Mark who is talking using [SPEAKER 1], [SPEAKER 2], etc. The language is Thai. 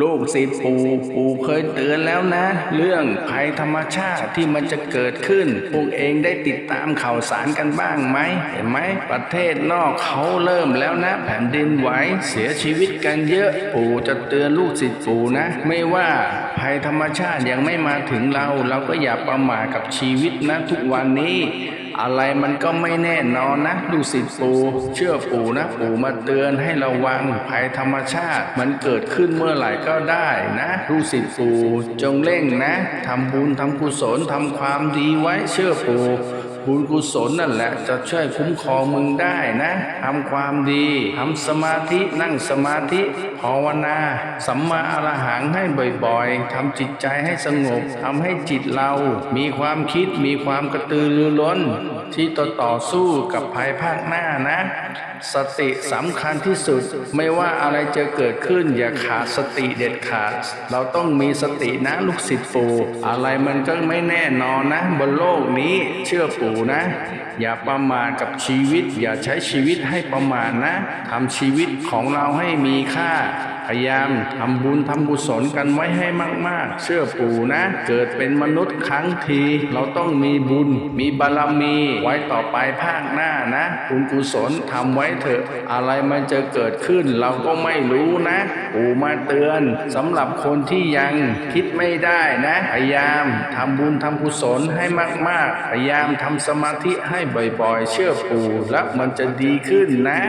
[SPEAKER 1] ลูกศิษย์ปู่ปู่เคยเตือนแล้วนะ เรื่องภัยธรรมชาติที่มันจะเกิดขึ้น พวกเองได้ติดตามข่าวสารกันบ้างไหมเห็นไหมประเทศนอกเขาเริ่มแล้วนะ แผ่นดินไหวเสียชีวิตกันเยอะ ปู่จะเตือนลูกศิษย์ปู่นะ ไม่ว่าภัยธรรมชาติยังไม่มาถึงเรา เราก็อย่าประมาทกับชีวิตนะทุกวันนี้ อะไรมันก็ไม่แน่นอนนะดูสิปู่เชื่อปู่นะปู่มาเตือนให้ระวังภัยธรรมชาติ มันเกิดขึ้นเมื่อไหร่ก็ได้นะดูสิปู่จงเร่งนะทำบุญทำกุศลทำความดีไว้เชื่อปู่ บุญกุศลนั่นแหละจะช่วยคุ้มครองมึงได้นะทำความดีทำสมาธินั่งสมาธิภาวนา สัมมาอรหังให้บ่อยๆทำจิตใจให้สงบทำให้จิตเรา มีความคิดมีความกระตือรือร้น ที่ต่อต่อสู้กับภัยภาคหน้านะ สติสำคัญที่สุด ไม่ว่าอะไรจะเกิดขึ้นอย่าขาดสติเด็ดขาด เราต้องมีสตินะลูกศิษย์ปู่อะไรมันก็ไม่แน่นอนนะ บนโลกนี้เชื่อปู่นะ อย่าประมาทกับชีวิต อย่าใช้ชีวิตให้ประมาทนะทำชีวิตของเราให้มีค่า พยายามทำบุญทำกุศลกันไว้ให้มาก ๆ เชื่อปู่นะ เกิดเป็นมนุษย์ครั้งที เราต้องมีบุญ มีบารมีไว้ต่อไปภาคหน้านะบุญกุศลทำไว้เถอะ อะไรมันจะเกิดขึ้นเราก็ไม่รู้นะปู่มาเตือนสำหรับคนที่ยังคิดไม่ได้นะ พยายามทำบุญทำกุศลให้มาก ๆ พยายามทำสมาธิให้บ่อย ๆ เชื่อปู่แล้วมันจะดีขึ้นนะ